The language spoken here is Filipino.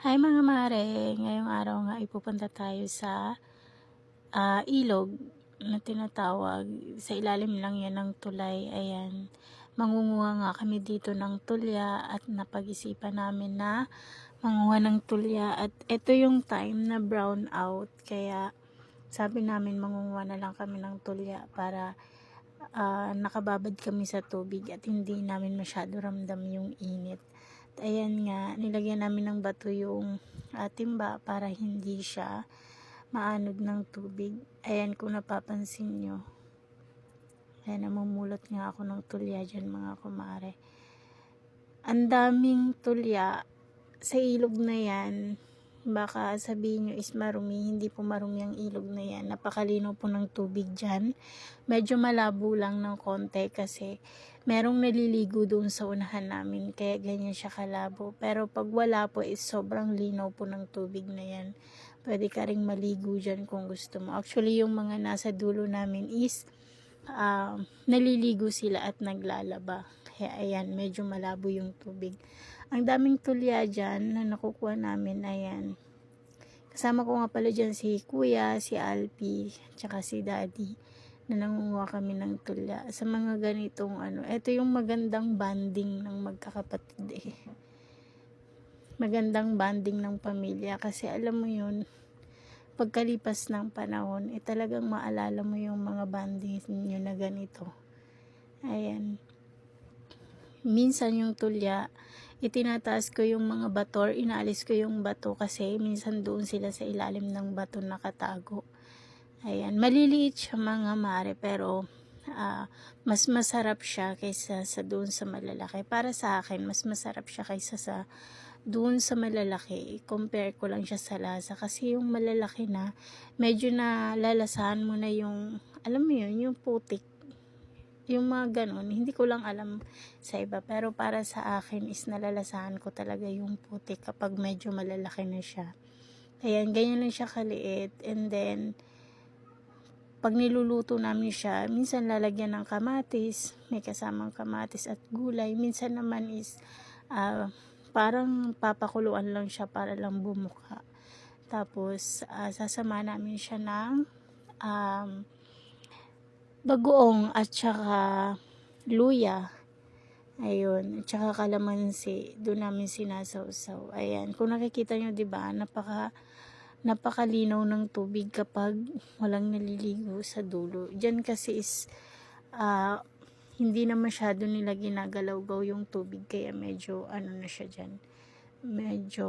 Hi mga mare, ngayong araw nga ipupunta tayo sa ah, ilog na tinatawag. Sa ilalim lang yan ng tulay. Ayan. Mangunguha nga kami dito ng tulya at napag-isipan namin na manguha ng tulya. At ito yung time na brown out. Kaya sabi namin mangunguha na lang kami ng tulya para ah, nakababad kami sa tubig at hindi namin masyado ramdam yung init. Ayan nga, nilagyan namin ng bato yung uh, timba para hindi siya maanod ng tubig. Ayan kung napapansin nyo. Ayan, namumulot nga ako ng tulya dyan mga kumare. Ang daming tulya sa ilog na yan. Baka sabihin nyo is marumi. Hindi po marumi ang ilog na yan. Napakalino po ng tubig dyan. Medyo malabo lang ng konti kasi merong naliligo doon sa unahan namin. Kaya ganyan siya kalabo. Pero pag wala po is sobrang linaw po ng tubig na yan. Pwede ka ring maligo dyan kung gusto mo. Actually, yung mga nasa dulo namin is ah, naliligo sila at naglalaba. Kaya ayan, medyo malabo yung tubig. Ang daming tulya dyan na nakukuha namin, ayan. Kasama ko nga pala dyan si Kuya, si Alpi, tsaka si Daddy na nangunguha kami ng tulya. Sa mga ganitong ano, ito yung magandang banding ng magkakapatid eh. Magandang banding ng pamilya kasi alam mo yun, pagkalipas ng panahon, eh talagang maalala mo yung mga banding nyo na ganito. Ayan. Minsan yung tulya, itinataas ko yung mga bato or inaalis ko yung bato kasi minsan doon sila sa ilalim ng bato nakatago. Ayan, maliliit siya mga mare pero ah, mas masarap siya kaysa sa doon sa malalaki. Para sa akin, mas masarap siya kaysa sa doon sa malalaki. Compare ko lang siya sa lasa kasi yung malalaki na medyo na lalasahan mo na yung alam mo yun, yung putik yung mga ganun, hindi ko lang alam sa iba. Pero para sa akin is nalalasahan ko talaga yung putik kapag medyo malalaki na siya. Ayan, ganyan lang siya kaliit. And then, pag niluluto namin siya, minsan lalagyan ng kamatis, may kasamang kamatis at gulay. Minsan naman is, ah, parang papakuluan lang siya para lang bumuka. Tapos, ah, sasama namin siya ng um, bagoong at saka luya. Ayun, at saka kalamansi, doon namin sinasawsaw. Ayan, kung nakikita nyo, di ba, napaka napakalinaw ng tubig kapag walang naliligo sa dulo. Diyan kasi is ah, hindi na masyado nila ginagalaw-gaw yung tubig kaya medyo ano na siya diyan. Medyo